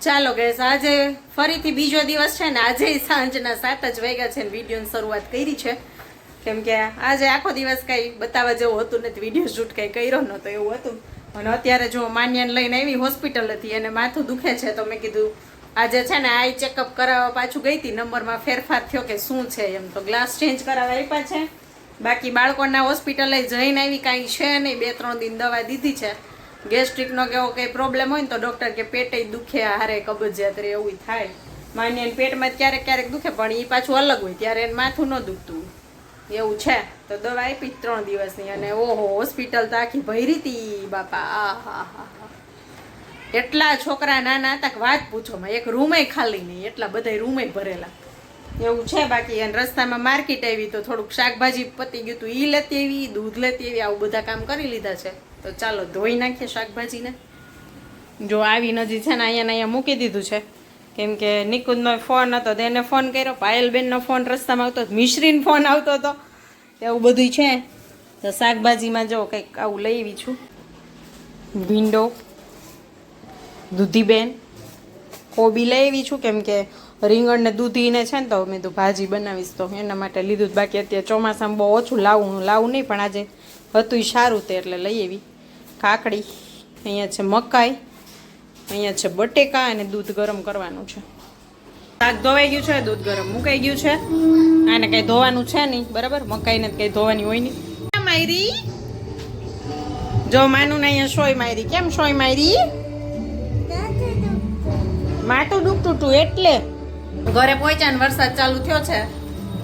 ચાલો ગેસ આજે ફરીથી બીજો દિવસ છે ને, આજે સાંજના સાત જ વાગ્યા છે વિડીયોની શરૂઆત કરી છે. કેમ કે આજે આખો દિવસ કંઈ બતાવવા જેવું હતું નથી વીડિયો શૂટ કંઈ કર્યો નહોતો એવું હતું. અને અત્યારે જો માન્યાને લઈને આવી હોસ્પિટલ હતી અને માથું દુખે છે, તો મેં કીધું, આજે છે ને આઈ ચેકઅપ કરાવવા પાછું ગઈ હતી, નંબરમાં ફેરફાર થયો કે શું છે એમ. તો ગ્લાસ ચેન્જ કરાવવા આપ્યા છે. બાકી બાળકોના હોસ્પિટલે જઈને આવી કાંઈ છે નહીં, બે ત્રણ દિન દવા દીધી છે. ગેસ્ટ્રિકનો કેવો કંઈ પ્રોબ્લેમ હોય ને તો ડૉક્ટર કે પેટે દુખે હારે કબજિયાત રે, એવું થાય. માની એને પેટમાં ક્યારેક ક્યારેક દુખે, પણ એ પાછું અલગ હોય, ત્યારે એને માથું ન દુખતું. એવું છે. તો દવા આપી ત્રણ દિવસની અને ઓહો હોસ્પિટલ તો આખી ભરી હતી બાપા. આ, હા હા એટલા છોકરા નાના હતા કે વાત પૂછો માં, એક રૂમે ખાલી નહીં, એટલા બધા રૂમે ભરેલા. એવું છે બાકી, અને રસ્તામાં માર્કેટ આવી તો થોડુંક શાકભાજી પતી ગયું હતું એ લેતી આવી દૂધ લેતી આવી, આવું બધા કામ કરી લીધા છે. તો ચાલો ધોઈ નાખીએ શાકભાજીને. જો આવી નજી છે ને અહીંયા અહીંયા મૂકી દીધું છે. કેમ કે નિકુંજનો ફોન હતો તો એને ફોન કર્યો. પાયલબેનનો ફોન રસ્તામાં આવતો મિશ્રીનો ફોન આવતો હતો. એવું બધું છે. તો શાકભાજીમાં જો કંઈક આવું લઈ આવી છું. ભીંડો, દૂધીબેન, કોબી લઈ આવી છું. કેમ કે રીંગણને દૂધીને છે ને તો મેં તો ભાજી બનાવીશ તો એના માટે લીધું. બાકી અત્યારે ચોમાસામાં બહુ ઓછું લાવું લાવું નહીં પણ આજે હતું સારું તે એટલે લઈ આવી. કાકડી, અહીંયા છે મકાઈ, અહીંયા છે બટેકા અને દૂધ ગરમ કરવાનું છે. શાક ધોવાઈ ગયું છે, દૂધ ગરમ મુકાઈ ગયું છે. આને કઈ ધોવાનું છે નહીં, બરાબર? મકાઈને કઈ ધોવાની હોય નહીં. માયરી? જો માનું ને અહીંયા સોય માયરી. કેમ સોય માયરી? માટું દુખતું હતું એટલે. ઘરે પહોંચ્યા ને વરસાદ ચાલુ થયો છે.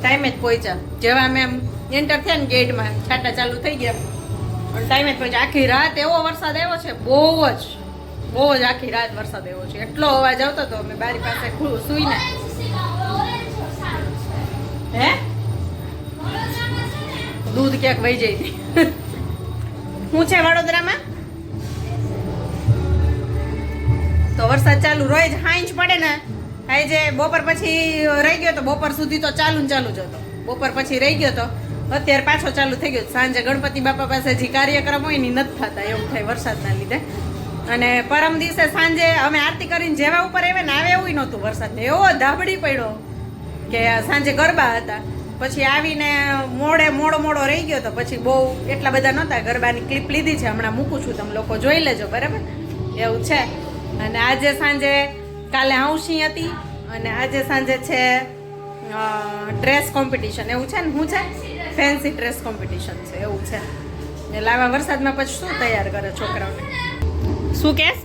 ટાઈમે જ પહોંચ્યા જેવા એમ એન્ટર થયા ને ગેટમાં. છાટા ચાલુ થઈ ગયા. પણ ટાઈમે જ આખી રાત એવો વરસાદ આવ્યો છે, બહુ જ. બહુ જ આખી રાત વરસાદ આવ્યો છે. એટલો અવાજ આવતો હતો, અમે બારી પાસે સૂઈને. હે? દૂધ ક્યાંક વહી જાય. હું છે વડોદરામાં? તો વરસાદ ચાલુ રોજ હાંજ પડે ને આજે બપોર પછી રહી ગયો તો બપોર સુધી તો ચાલુ ને ચાલુ જ હતો. બપોર પછી રહી ગયો તો અત્યારે પાછો ચાલુ થઈ ગયો સાંજે ગણપતિ બાપા પાસે જે કાર્યક્રમ હોય ને નથી થતા, એવું થાય વરસાદના લીધે. અને પરમ દિવસે સાંજે અમે આરતી કરીને જેવા ઉપર આવે ને આવે એવું નહોતું વરસાદ એવો ધાબડી પડ્યો કે સાંજે ગરબા હતા. પછી આવીને મોડે મોડો મોડો રહી ગયો તો પછી બહુ એટલા બધા નહોતા. ગરબાની ક્લિપ લીધી છે. હમણાં મૂકું છું. તમે લોકો જોઈ લેજો, બરાબર? એવું છે. અને આજે સાંજે કાલે હાઉસી હતી. અને આજે સાંજે છે ડ્રેસ કોમ્પિટિશન એવું છે ને? હું છે? ફેન્સી ડ્રેસ કોમ્પિટિશન છે એવું છે. એટલે આવા વરસાદમાં પછી શું તૈયાર કરે છોકરાઓને? શું કેસ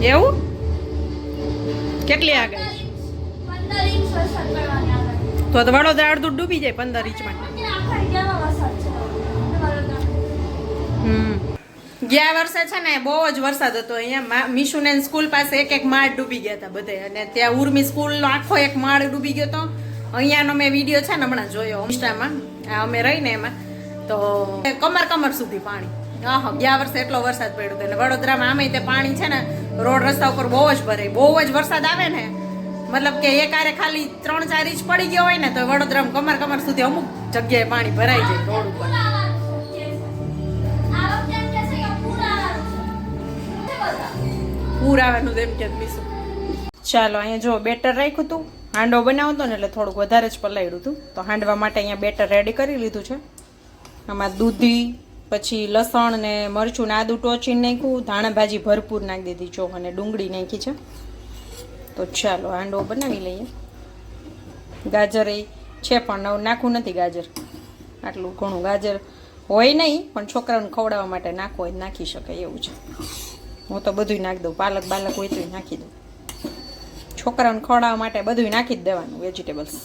છે એવું? કેટલી આગળ? તો તો વડોદરા અડધું ડૂબી જાય પંદર ઇંચમાં ગયા વર્ષે છે ને બહુ જ વરસાદ હતો અહીંયા. મિશુને સ્કૂલ પાસે એક એક માળ ડૂબી ગયા હતા બધે અને ત્યાં ઉર્મી સ્કૂલનો આખો એક માળ ડૂબી ગયો હતો અહીંયાનો મેં વીડિયો છે ને હમણાં જોયો ઇન્સ્ટામાં અમે રહીને એમાં. તો કમર કમર સુધી પાણી. હા ગયા વર્ષે એટલો વરસાદ પડ્યો હતો. એટલે વડોદરામાં આમે તે પાણી છે ને, રોડ રસ્તા ઉપર બહુ જ ભરે બહુ જ વરસાદ આવે ને, મતલબ કે એક આરે ખાલી ત્રણ ચાર ઇંચ પડી ગયો હોય ને, તો વડોદરામાં કમર કમર સુધી અમુક જગ્યાએ પાણી ભરાઈ જાય રોડ ઉપર. પૂર આવવાનું તેમ કે ચાલો, અહીંયા જો, બેટર રાખ્યું હતું હાંડો બનાવતો ને એટલે થોડુંક વધારે જ પલાળ્યું હતું. તો હાંડવા માટે અહીંયા બેટર રેડી કરી લીધું છે. આમાં દૂધી, પછી લસણ ને મરચું ને આદુ ટોચીને નાખ્યું. ધાણા ભાજી ભરપૂર નાખી દીધી જો, અને ડુંગળી નાખી છે. તો ચાલો હાંડવો બનાવી લઈએ. ગાજર એ છે પણ નવું નાખવું નથી ગાજર. આટલું ઘણું ગાજર હોય નહીં, પણ છોકરાઓને ખવડાવવા માટે નાખવું હોય નાખી શકાય એવું છે. હું તો બધું નાખી દઉં. પાલક બાલક હોય તોય નાખી દઉં. છોકરાઓને ખવડાવવા માટે બધું નાખી જ દેવાનું વેજીટેબલ્સ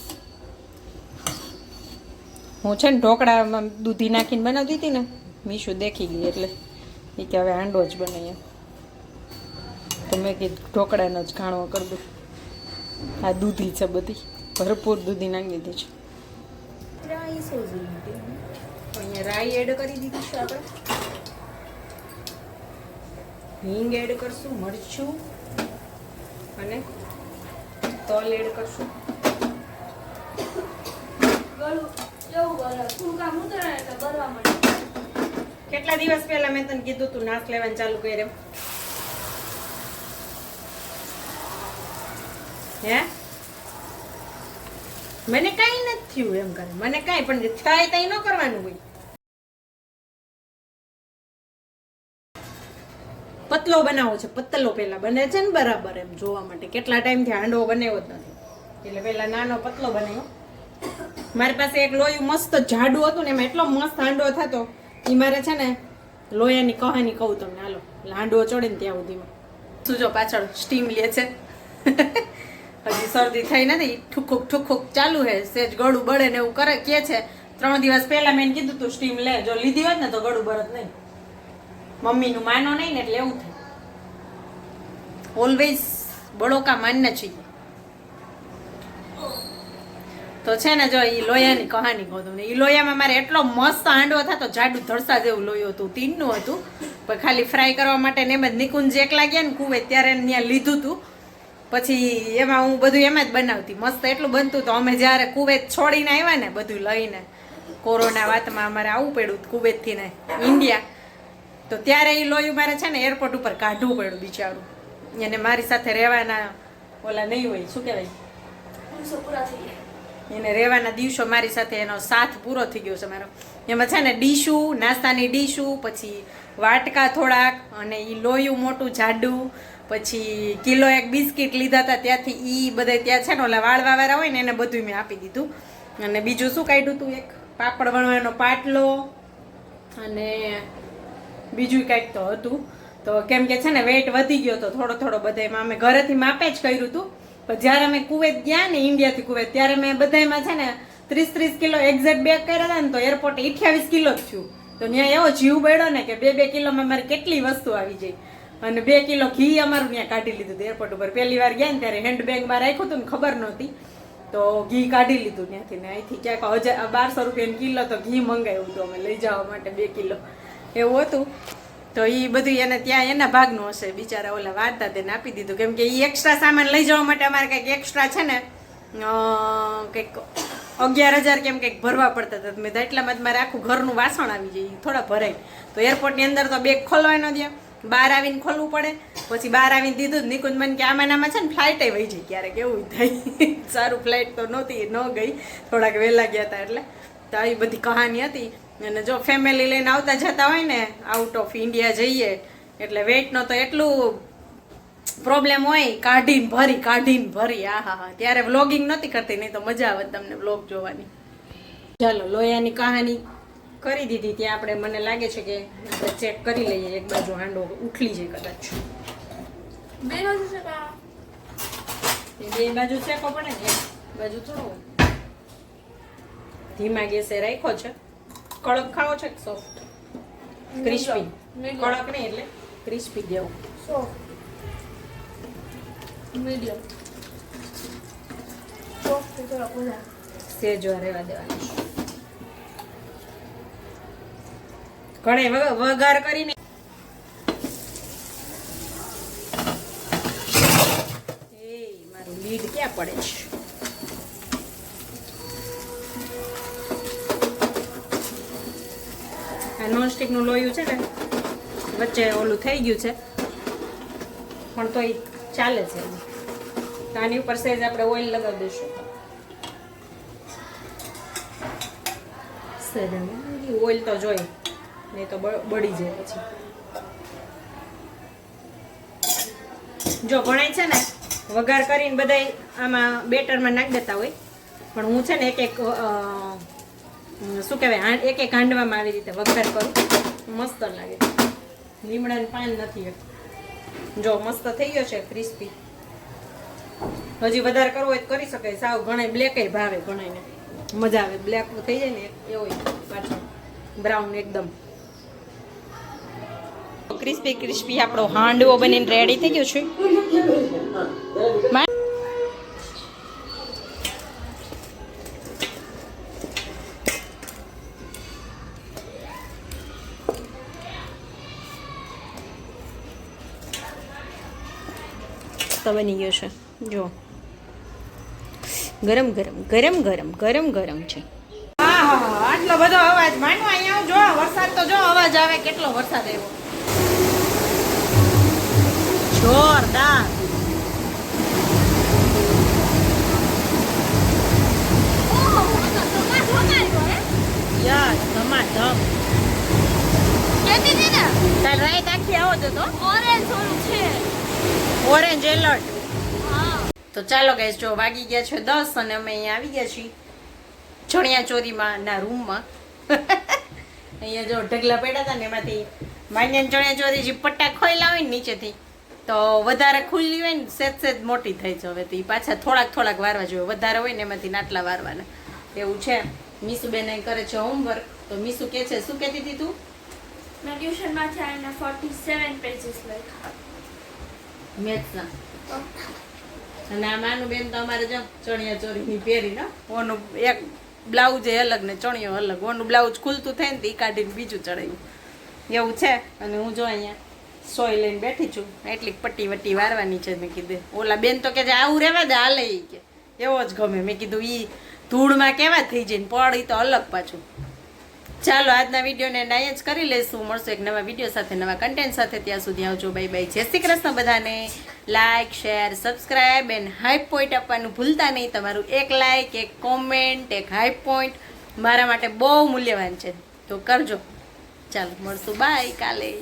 હું છે ને ઢોકળામાં દૂધી નાખીને બનાવતી હતી ને, મીશું દેખી ગઈ એટલે. એ કે હવે આંડો જ બનાવીએ. તો મેં કીધું, ઢોકળાનો જ ઘાણો કરી દઉં. આ દૂધી છે બધી. ભરપૂર દૂધી નાખી દીધી છે. રાઈ એડ કરી દીધી છે આપણે. હિંગ એડ કરશું, મરચું અને તો લેડ કરશું. કેટલા દિવસ પહેલા મેં તને કીધું તું નાશ લેવાનું ચાલુ કરે હે? મને કઈ નથી થયું એમ કરે. મને કઈ પણ થાય તઈ ન કરવાનું હોય. પતલો બનાવો છે, પતલો પેલા બને છે ને બરાબર એમ જોવા માટે. કેટલા ટાઈમથી હાંડવો બનાવ્યો જ નથી. એટલે પેલા નાનો પતલો બનાવ્યો મારી પાસે એક લોયું મસ્ત જાડું હતું ને એમાં એટલો મસ્ત હાંડવો થતો એ મારે છે ને લોયાની કહાની કહું તમને, હાલો. એટલે હાંડવો ચડે ને ત્યાં સુધીમાં. શું જો પાછળ સ્ટીમ લે છે. હજી શરદી થઈ નથી ઠુકુક ઠુકુક ચાલુ હે, સેજ ગળું બળે ને એવું કરે, કે છે, ત્રણ દિવસ પહેલા મેં કીધું તું સ્ટીમ લે, જો લીધી હોત ને તો ગળું બળત નહીં. મમ્મીનું માનો નહીં ને એટલે એવું થાય. ઓલવેઝ બળો કા માનના છીએ તો છે ને જો એ લોયાની કહાની કહું તમને. એ લોયામાં મારે એટલો મસ્ત હાંડવો થતો જાડું ધડસા જેવું લોયો હતું તીનનું હતું. પણ ખાલી ફ્રાય કરવા માટે ને એમ જ નિકુંજ એકલા ગયા ને કુવે ત્યારે ત્યાં લીધું હતું પછી એમાં હું બધું એમાં જ બનાવતી. મસ્ત એટલું બનતું તો અમે જ્યારે કુવેત છોડીને આવ્યા ને બધું લઈને, કોરોના વાતમાં અમારે આવવું પડ્યું કુવેતથી ને ઇન્ડિયા. તો ત્યારે એ લોયું મારે છે ને એરપોર્ટ ઉપર કાઢવું પડ્યું બિચારું. એને મારી સાથે રહેવાના ઓલા નહીં હોય શું કહેવાય એને રહેવાના દિવસો મારી સાથે એનો સાથ પૂરો થઈ ગયો છે મારો એમાં છે ને ડીશું નાસ્તાની ડીશું પછી વાટકા થોડાક અને એ લોયું મોટું જાડું પછી કિલો એક બિસ્કિટ લીધા હતા ત્યાંથી એ બધે ત્યાં છે ને ઓલા વાળવાવાળા હોય ને એને બધું મેં આપી દીધું અને બીજું શું કાઢ્યું હતું એક પાપડ વણવાનો પાટલો અને બીજું કાંઈક તો હતું તો કેમ કે છે ને વેટ વધી ગયો તો થોડો થોડો બધામાં અમે ઘરેથી માપે જ કર્યું હતું પણ જ્યારે અમે કુવેત ગયા ને ઇન્ડિયાથી કુવેત, ત્યારે મેં બધામાં છે ને ત્રીસ ત્રીસ કિલો એક્ઝેક્ટ બેગ કર્યા હતા ને તો એરપોર્ટ અઠ્યાવીસ કિલો જ છું. તો ત્યાં એવો જીવ બળ્યો ને કે બે બે કિલોમાં મારી કેટલી વસ્તુ આવી જાય અને બે કિલો ઘી અમારું ત્યાં કાઢી લીધું હતું એરપોર્ટ ઉપર. પહેલી વાર ગયા ને ત્યારે હેન્ડ બેગમાં રાખ્યું હતું ને ખબર નહોતી. તો ઘી કાઢી લીધું ત્યાંથી ને અહીંથી ક્યાંક હજાર બારસો રૂપિયાનું કિલો તો ઘી મંગાવ્યું હતું અમે લઈ જવા માટે બે કિલો. એવું હતું. તો એ બધું એને ત્યાં એના ભાગનું હશે. બિચારા ઓલા વાર્તા તેને આપી દીધું. કેમ કે એ એક્સ્ટ્રા સામાન લઈ જવા માટે અમારે કંઈક એક્સ્ટ્રા છે ને કંઈક અગિયાર હજાર કેમ કંઈક ભરવા પડતા હતા. મેં એટલામાં મારે આખું ઘરનું વાસણ આવી જાય થોડા ભરાય. તો એરપોર્ટની અંદર તો બેગ ખોલવા ન દે બહાર આવીને ખોલવું પડે. પછી બહાર આવીને દીધું જ નિકુંજ મને કે આમાં આમાં છે ને ફ્લાઇટે વહી જાય ક્યારેક. એવું થાય સારું ફ્લાઇટ તો નહોતી, ન ગઈ. થોડાક વહેલા ગયા હતા એટલે. તો આવી બધી કહાની હતી. અને જો ફેમિલી લઈને આવતા જતા હોય ને આઉટ ઓફ ઇન્ડિયા જઈએ એટલે વેટનો તો એટલું પ્રોબ્લેમ હોય કાઢીને ભરી કાઢીને ભરી. આ હા હા ત્યારે વ્લોગિંગ નહોતી કરતી નહીં તો મજા આવે તમને વ્લોગ જોવાની. ચાલો લોયાની કહાની કરી દીધી. ત્યાં આપણે મને લાગે છે કે આપણે ચેક કરી લઈએ એક બાજુ હાંડો ઉઠલી જાય કદાચ. બે બાજુ છે બે બાજુ શેકો પડે ને એક બાજુ થોડો. ધીમા ગેસે રાખ્યો છે. કડક ખાવો છે સોફ્ટ ક્રિસ્પી. કડક નહીં એટલે ક્રિસ્પી જેવું સો મીડિયમ સોફ્ટ સેજવા રહેવા દેવાનું. ઘણે વઘાર કરીને એ મારું લીડ ક્યાં પડે છે? આ નોનસ્ટિકનું લોયું છે ને, વચ્ચે ઓલું થઈ ગયું છે. પણ તોય ચાલે છે. તો આની ઉપર સહેજ આપણે ઓઇલ લગાવી દઈશું. ઓઇલ તો જોઈ, નહીં તો બળી જાય પછી. જો ઘણાય છે ને, વઘાર કરીને બધાય આમાં બેટરમાં નાખી દેતા હોય. પણ હું છે ને એક એક શું કહેવાય? એક એક હાંડવામાં આવી રીતે વઘાર કરું. મસ્ત લાગે. લીમડાનું પાન નથી જો મસ્ત થઈ ગયો છે ક્રિસ્પી હજી વધારે કરવો હોય તો કરી શકાય. સાવ ઘણા બ્લેક ભાવે ઘણાને મજા આવે. બ્લેક થઈ જાય ને એવો પાછો બ્રાઉન એકદમ. ક્રિસ્પી ક્રિસ્પી આપણો હાંડવો બનીને રેડી થઈ ગયો છે. મસ્ત બની ગયો છે. જો. ગરમ ગરમ ગરમ ગરમ ગરમ ગરમ છે. આટલો બધો અવાજ માનો અહીંયા જો વરસાદ તો જો અવાજ આવે કેટલો વરસાદ આવ્યો. જોરદાર. યસ ધમાધમ કાલ રાત આખી આવો તો ઓરેન્જ થોડું ઓરેન્જ એલર્ટ હા. તો ચાલો ગાઈસ જો વાગી ગયા છે દસ અને અમે અહીંયા આવી ગયા છીએ ચણિયા ચોરીમાં ના રૂમમાં. અહીંયા જો ઢગલા પડ્યા હતા ને એમાંથી માન્યન ચણિયા ચોરી જે પટ્ટા ખોઈલા હોય ને નીચેથી તો વધારે ખુલ્લી હોય ને સેજ સેજ મોટી થઈ છે હવે તો પાછા થોડાક થોડાક વારવા જોઈએ વધારે હોય ને એમાંથી નાટલા વારવાના. એવું છે. મીસુબેન બેન કરે છે હોમવર્ક તો મીસુ કે છે શું કહેતી હતી તું? મેં ટ્યુશનમાંથી એના ફોર્ટી સેવન પેજીસ લખ્યા. મેથ્સના અને આ માનું બેન તો અમારે જો ચણિયા ચોરીની પહેરી ને ઓનું એક બ્લાઉઝ એ અલગ ને ચણિયો અલગ. ઓનું બ્લાઉઝ ખુલતું થાય ને તો એ કાઢીને બીજું ચડાવ્યું એવું છે? અને હું જો અહીંયા સોય લઈને બેઠી છું. એટલી પટ્ટી વટ્ટી વારવાની છે મેં કીધું. ઓલા બેન તો કે આવું રહેવા દે, હાલે કે એવો જ ગમે. મેં કીધું એ ધૂળમાં કેવા થઈ જાય ને? પડ એ તો અલગ પાછું. ચાલો, આજના વિડીયોને નાય જ કરી લઈશું મળશું એક નવા વીડિયો સાથે, નવા કન્ટેન્ટ સાથે. ત્યાં સુધી આવજો. બાય બાય જય શ્રી કૃષ્ણ બધાને. Like share subscribe and hype point આપવાનું ભૂલતા નહીં. તમારું એક લાઇક એક કોમેન્ટ એક હાઈ પોઈન્ટ મારા માટે બહુ મૂલ્યવાન છે. તો કરજો. ચાલો, મળશું. બાય કાલે.